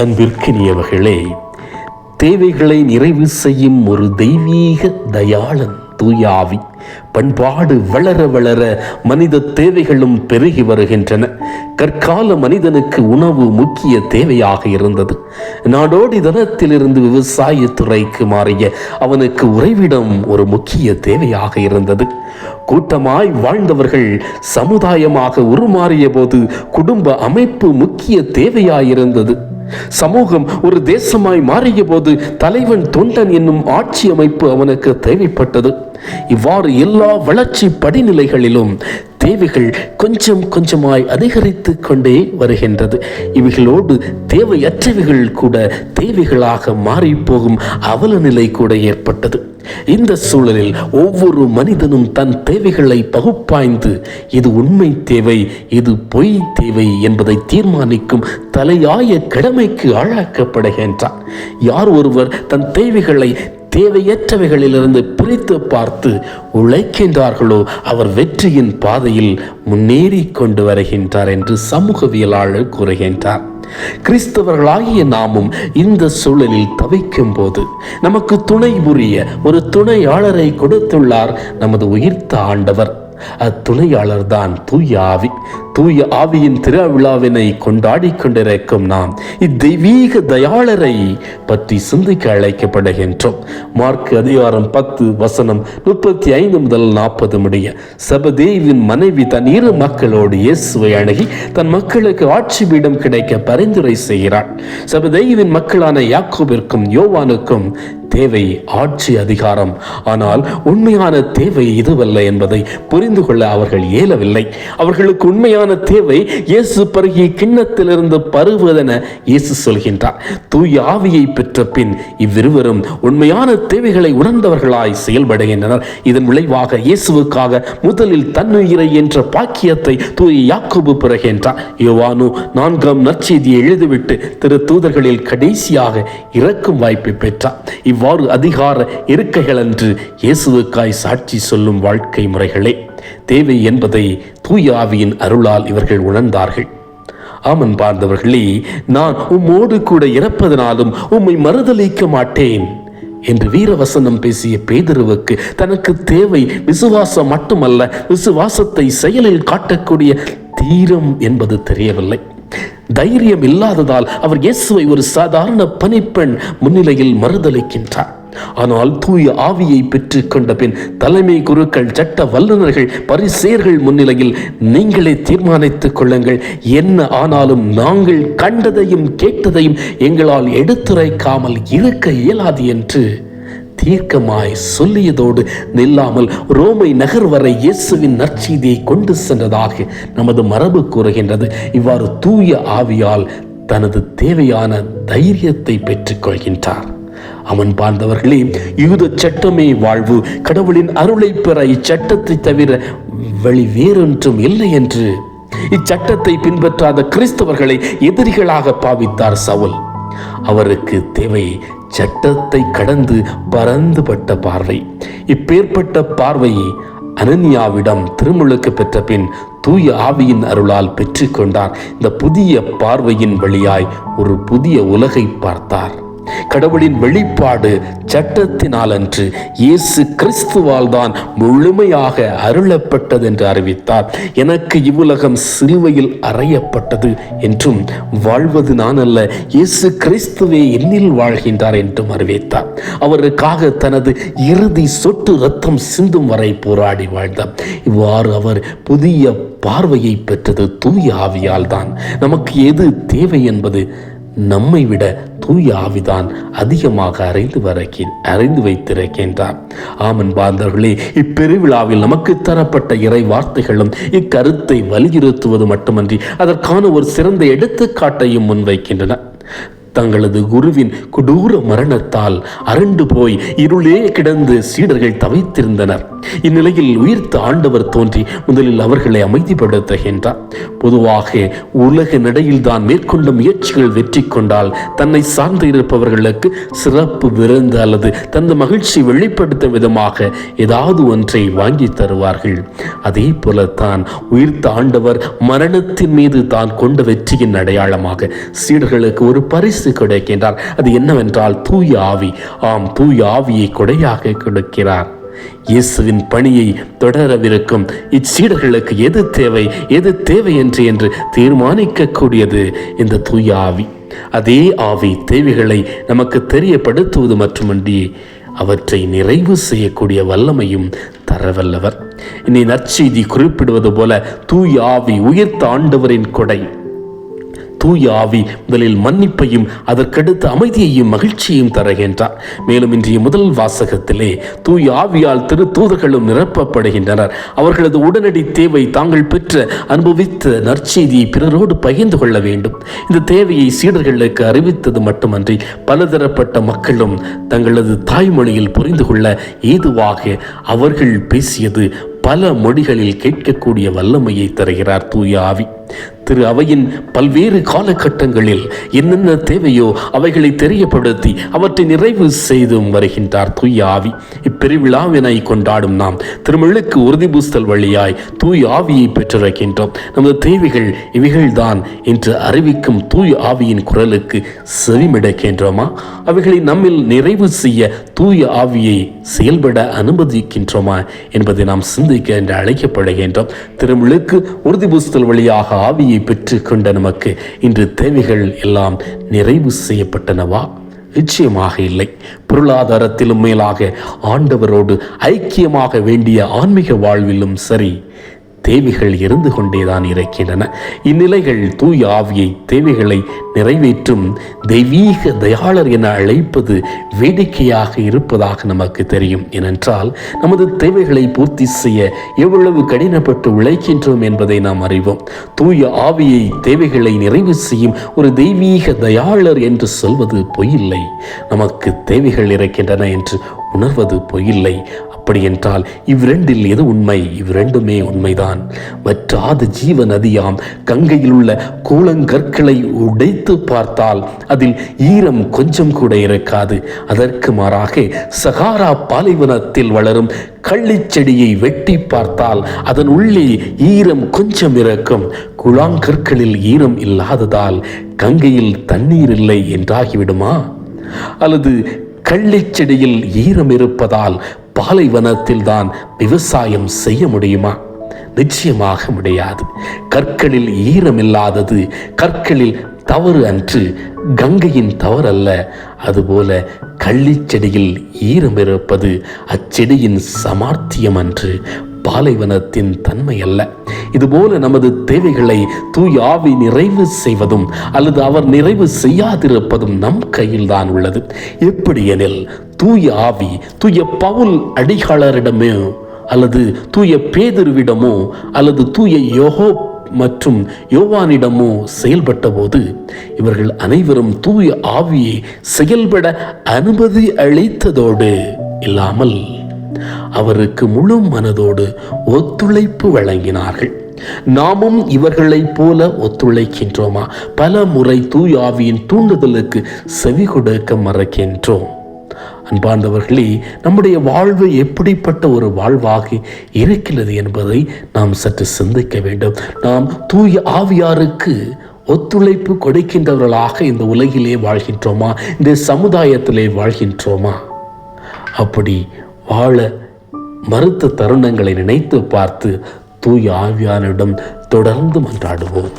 அன்பிற்கினியவர்களே தேவைகளை நிறைவு செய்யும் ஒரு தெய்வீக தயாளன் தூயாவி பண்பாடு வளர வளர மனித தேவைகளும் பெருகி வருகின்றன. கற்கால மனிதனுக்கு உணவு முக்கிய தேவையாக இருந்தது. நாடோடி தனத்திலிருந்து விவசாயத்துறைக்கு மாறிய அவனுக்கு உறைவிடம் ஒரு முக்கிய தேவையாக இருந்தது. கூட்டமாய் வாழ்ந்தவர்கள் சமுதாயமாக உருமாறிய போது குடும்ப அமைப்பு முக்கிய தேவையாயிருந்தது. சமூகம் ஒரு தேசமாய் மாறிய போது தலைவன் தொண்டன் என்னும் ஆட்சி அமைப்பு அவனுக்கு தேவைப்பட்டது. இவ்வாறு எல்லா வளர்ச்சி படிநிலைகளிலும் தேவைகள் கொஞ்சம் கொஞ்சமாய் அதிகரித்து கொண்டே வருகின்றது. இவைகளோடு தேவையற்றவைகள் கூட தேவைகளாக மாறி போகும் அவல நிலை கூட ஏற்பட்டது. இந்த சூழலில் ஒவ்வொரு மனிதனும் தன் தேவைகளை பகுப்பாய்ந்து இது உண்மை தேவை இது பொய் தேவை என்பதை தீர்மானிக்கும் தலையாய கடமைக்கு ஆளாக்கப்படுகின்றான். யார் ஒருவர் தன் தேவைகளை தேவையற்றவைகளிலிருந்து பிரித்து பார்த்து உழைக்கின்றார்களோ அவர் வெற்றியின் பாதையில் முன்னேறி கொண்டு வருகின்றார் என்று சமூகவியலாளர் கூறுகின்றார். கிறிஸ்தவர்களாகிய நாமும் இந்த சூழலில் தவிக்கும் போது நமக்கு துணை புரிய ஒரு துணையாளரை கொடுத்துள்ளார் நமது உயிர்த்த ஆண்டவர். அத்துணையாளர் தான் தூய ஆவி தூய ஆவியின் திருவிழாவினை கொண்டாடி கொண்டிருக்கும் நாம். இத்தெய்வீக தயாளரை பற்றி சிந்திக்க அழைக்கப்படுகின்றோம். மார்க் அதிகாரம் பத்து வசனம் முப்பத்தி ஐந்து முதல் நாற்பது முடிய சபதேவின் மனைவி தன் இரு மக்களோடு இயேசுவை அணுகி தன் மக்களுக்கு ஆட்சி பீடம் கிடைக்க பரிந்துரை செய்கிறாள். சபதேவின் மக்களான யாக்கோபிற்கும் யோவானுக்கும் தேவை ஆட்சி அதிகாரம். ஆனால் உண்மையான தேவை இதுவல்ல என்பதை புரிந்து கொள்ள அவர்கள் இயலவில்லை. அவர்களுக்கு உண்மையான தேவை இயேசு பருகிய கிண்ணத்திலிருந்து பருவதென இயேசு சொல்கின்றார். தூய ஆவியை பெற்ற பின் இவ்விருவரும் உண்மையான தேவைகளை உணர்ந்தவர்களாய் செயல்படுகின்றனர். இதன் விளைவாக இயேசுவுக்காக முதலில் தன்னுயிரை என்ற பாக்கியத்தை தூய யாக்கோபு பெறுகின்றார். யோவானு நான்காம் நற்செய்தியை எழுதிவிட்டு திரு தூதர்களில் கடைசியாக இறக்கும் வாய்ப்பை பெற்றார். இவ்வாறு அதிகார இருக்கைகள் என்று இயேசுவுக்காய் சாட்சி சொல்லும் வாழ்க்கை முறைகளே. தேவை என்பதை தூய ஆவியின் அருளால் இவர்கள் உணர்ந்தார்கள். ஆமன் பார்ந்தவர்களே நான் உம்மோடு கூட இறப்பதனாலும் உம்மை மறுதலிக்க மாட்டேன் என்று வீரவசனம் பேசிய பேதருவுக்கு தனக்கு தேவை விசுவாசம் மட்டுமல்ல விசுவாசத்தை செயலில் காட்டக்கூடிய தீரம் என்பது தெரியவில்லை. தைரியம் இல்லாததால் அவர் இயேசுவை ஒரு சாதாரண பணிப்பெண் முன்னிலையில் மறுதளிக்கின்றார். ஆனால் தூய ஆவியை பெற்று கொண்ட பின் தலைமை குருக்கள் சட்ட வல்லுநர்கள் பரிசேர்கள் முன்னிலையில் நீங்களே தீர்மானித்துக் கொள்ளுங்கள். என்ன ஆனாலும் நாங்கள் கண்டதையும் கேட்டதையும் எங்களால் எடுத்துரைக்காமல் இருக்க இயலாது என்று தீர்க்கமாய் சொல்லியதோடு நில்லாமல் ரோமை நகர் வரை இயேசுவின் நற்செய்தியை கொண்டு சென்றதாக நமது மரபு கூறுகின்றது. இவ்வாறு தூய ஆவியால் தனது தேவையான தைரியத்தை பெற்றுக்கொள்கின்றார் அவன் பார்ந்தவர்களே யூத சட்டமே வாழ்வு. கடவுளின் அருளை பெற இச்சட்டத்தை தவிர வழி வேறொன்றும் இல்லை என்று. இச்சட்டத்தை பின்பற்றாத கிறிஸ்தவர்களை எதிரிகளாக பாவித்தார் சவுல். அவருக்கு தேவை சட்டத்தை கடந்து பறந்துபட்ட பார்வை. இப்பேற்பட்ட பார்வையை அனன்யாவிடம் திருமுழுக்கு பெற்ற பின் தூய ஆவியின் அருளால் பெற்றுக்கொண்டார். இந்த புதிய பார்வையின் வழியாய் ஒரு புதிய உலகை பார்த்தார். கடவுளின் வெளிப்பாடு சட்டத்தினால் அன்று இயேசு கிறிஸ்துவால் தான் முழுமையாக அருளப்பட்டது என்று அறிவித்தார். எனக்கு இவ்வுலகம் சிலுவையில் அறையப்பட்டது என்றும் வாழ்வது நான் அல்ல இயேசு கிறிஸ்துவே என்னில் வாழ்கின்றார் என்றும் அறிவித்தார். அவருக்காக தனது இறுதி சொட்டு ரத்தம் சிந்தும் வரை போராடி வாழ்ந்தார். இவ்வாறு அவர் புதிய பார்வையை பெற்றது தூய ஆவியால் தான். நமக்கு எது தேவை என்பது நம்மை விட தூய ஆவிதான் அதிகமாக அறிந்து வரக்கி அறிந்து வைத்திருக்கின்றார் ஆமன் பாந்தர்களே இப்பெருவிழாவில் நமக்கு தரப்பட்ட இறை வார்த்தைகளும் இக்கருத்தை வலியுறுத்துவது மட்டுமன்றி அதற்கான ஒரு சிறந்த எடுத்துக்காட்டையும் முன்வைக்கின்றன. தங்களது குருவின் கொடூர மரணத்தால் அரண்டு போய் இருளே கிடந்து சீடர்கள் தவித்திருந்தனர். இந்நிலையில் உயிர்த்த ஆண்டவர் தோன்றி முதலில் அவர்களை அமைதிப்படுத்துகின்றார். பொதுவாக உலக நடையில் தான் மேற்கொண்ட முயற்சிகள் வெற்றி கொண்டால் தன்னை சார்ந்து இருப்பவர்களுக்கு சிறப்பு விருந்து அல்லது தந்த மகிழ்ச்சி வெளிப்படுத்தும் விதமாக ஏதாவது ஒன்றை வாங்கி தருவார்கள். அதே போலத்தான் உயிர்த்த ஆண்டவர் மரணத்தின் மீது தான் கொண்ட வெற்றியின் அடையாளமாக சீடர்களுக்கு ஒரு பரிசு கிடைக்கின்றார். அது என்னவென்றால் தூய ஆவி. ஆம் தூய ஆவியை கொடையாக கொடுக்கிறார். இயேசுவின் பணியை தொடரவிருக்கும். இச்சீடர்களுக்கு எது தேவை? எது தேவை என்று என்று தீர்மானிக்கக்கூடியது இந்த தூய ஆவி. அதே ஆவி தேவைகளை நமக்கு தெரியப்படுத்துவது மட்டுமன்றி அவற்றை நிறைவு செய்யக்கூடிய வல்லமையும் தரவல்லவர். இனி நற்செய்தி குறிப்பிடுவது போல தூய் ஆவி உயிர்த்த ஆண்டவரின் கொடை. தூய ஆவி முதலில் மன்னிப்பையும் அதற்கடுத்து அமைதியையும் மகிழ்ச்சியையும் தருகின்றார். மேலும் இன்றைய முதல் வாசகத்திலே தூய ஆவியால் திரு தூதர்களும் நிரப்பப்படுகின்றனர். அவர்களது உடனடி தேவை தாங்கள் பெற்ற அனுபவித்த நற்செய்தியை பிறரோடு பகிர்ந்து கொள்ள வேண்டும். இந்த தேவையை சீடர்களுக்கு அறிவித்தது மட்டுமன்றி பலதரப்பட்ட மக்களும் தங்களது தாய்மொழியில் புரிந்து கொள்ள ஏதுவாக அவர்கள் பேசியது பல மொழிகளில் கேட்கக்கூடிய வல்லமையை தருகிறார் தூய ஆவி. திரு அவையின் பல்வேறு காலகட்டங்களில் என்னென்ன தேவையோ அவைகளை தெரியப்படுத்தி அவற்றை நிறைவு செய்தும் வருகின்றார் தூய் ஆவி. இப்பெருவிழாவினை கொண்டாடும் நாம் திருமழுக்கு உறுதி பூஸ்தல் வழியாய் தூய் ஆவியை பெற்றிருக்கின்றோம். நமது தேவைகள் இவைகள்தான் என்று அறிவிக்கும் தூய் ஆவியின் குரலுக்கு செவிமிடக்கின்றோமா? அவைகளை நம்மில் நிறைவு செய்ய தூய ஆவியை செயல்பட அனுமதிக்கின்றோமா என்பதை நாம் சிந்திக்க என்று அழைக்கப்படுகின்றோம். திருமிழுக்கு உறுதி பூஸ்தல் வழியாக ஆவியை பெற்றுக்கொண்ட நமக்கு இன்று தேவைகள் எல்லாம் நிறைவு செய்யப்பட்டனவா? நிச்சயமாக இல்லை. பொருளாதாரத்திலும் மேலாக ஆண்டவரோடு ஐக்கியமாக வேண்டிய ஆன்மீக வாழ்விலும் சரி. தேவைகள் இருந்து கொண்டேதான் இருக்கின்றன. இந்நிலைகள் தூய ஆவியை தேவைகளை நிறைவேற்றும் தெய்வீக தயாளர் என அழைப்பது வேடிக்கையாக இருப்பதாக நமக்கு தெரியும். ஏனென்றால் நமது தேவைகளை பூர்த்தி செய்ய எவ்வளவு கடினப்பட்டு உழைக்கின்றோம் என்பதை நாம் அறிவோம். தூய ஆவியை தேவைகளை நிறைவு செய்யும் ஒரு தெய்வீக தயாளர் என்று சொல்வது பொய்யில்லை நமக்கு தேவைகள் இருக்கின்றன என்று உணர்வது பொய்யில்லை. அப்படி என்றால் இவ்விரண்டில் எது உண்மை? இவ்விரண்டுமே உண்மைதான். வற்றாத ஜீவ நதியாம் கங்கையில் உள்ள கூழங்கற்களை உடைத்து பார்த்தால் அதில் ஈரம் கொஞ்சம் கூட இருக்காது. அதற்கு மாறாக சகாரா பாலைவனத்தில் வளரும் கள்ளிச்செடியை வெட்டி பார்த்தால் அதன் உள்ளே ஈரம் கொஞ்சம் இருக்கும். குழாங்கற்களில் ஈரம் இல்லாததால் கங்கையில் தண்ணீர் இல்லை என்றாகிவிடுமா? அல்லது கள்ளிச்செடியில் ஈரம் இருப்பதால் பாலைவனத்தில் தான் விவசாயம் செய்ய முடியுமா? நிச்சயமாக முடியாது. கற்களில் ஈரமில்லாதது கற்களில் தவறு அன்று கங்கையின் தவறு அல்ல அதுபோல கள்ளிச்செடியில் ஈரம் இருப்பது அச்செடியின் சமார்த்தியம் அன்று பாலைவனத்தின் தன்மை அல்ல இதுபோல நமது தேவைகளை தூய் ஆவி நிறைவு செய்வதும் அல்லது அவர் நிறைவு செய்யாதிருப்பதும் நம் கையில் தான் உள்ளது. எப்படி எனில் தூய ஆவி தூய பவுல் அடிகாளரிடமே அல்லது தூய பேதிருவிடமோ அல்லது தூய யோகோ மற்றும் யோவானிடமோ செயல்பட்ட போது இவர்கள் அனைவரும் தூய ஆவியை செயல்பட அனுமதி அளித்ததோடு இல்லாமல் அவருக்கு முழு மனதோடு ஒத்துழைப்பு வழங்கினார்கள். நாமும் இவர்களைப் போல ஒத்துழைக்கின்றோமா? பல முறை தூயாவியின் தூண்டுதலுக்கு செவி கொடுக்க மறக்கின்றோம். அன்பார்ந்தவர்களே நம்முடைய வாழ்வு எப்படிப்பட்ட ஒரு வாழ்வாக இருக்கிறது என்பதை நாம் சற்று சிந்திக்க வேண்டும். நாம் தூய ஆவியாருக்கு ஒத்துழைப்பு கொடுக்கின்றவர்களாக இந்த உலகிலே வாழ்கின்றோமா? இந்த சமுதாயத்திலே வாழ்கின்றோமா? அப்படி வாழ மறுத்த தருணங்களை நினைத்து பார்த்து தூய் ஆவியானிடம் தொடர்ந்து மன்றாடுவோம்.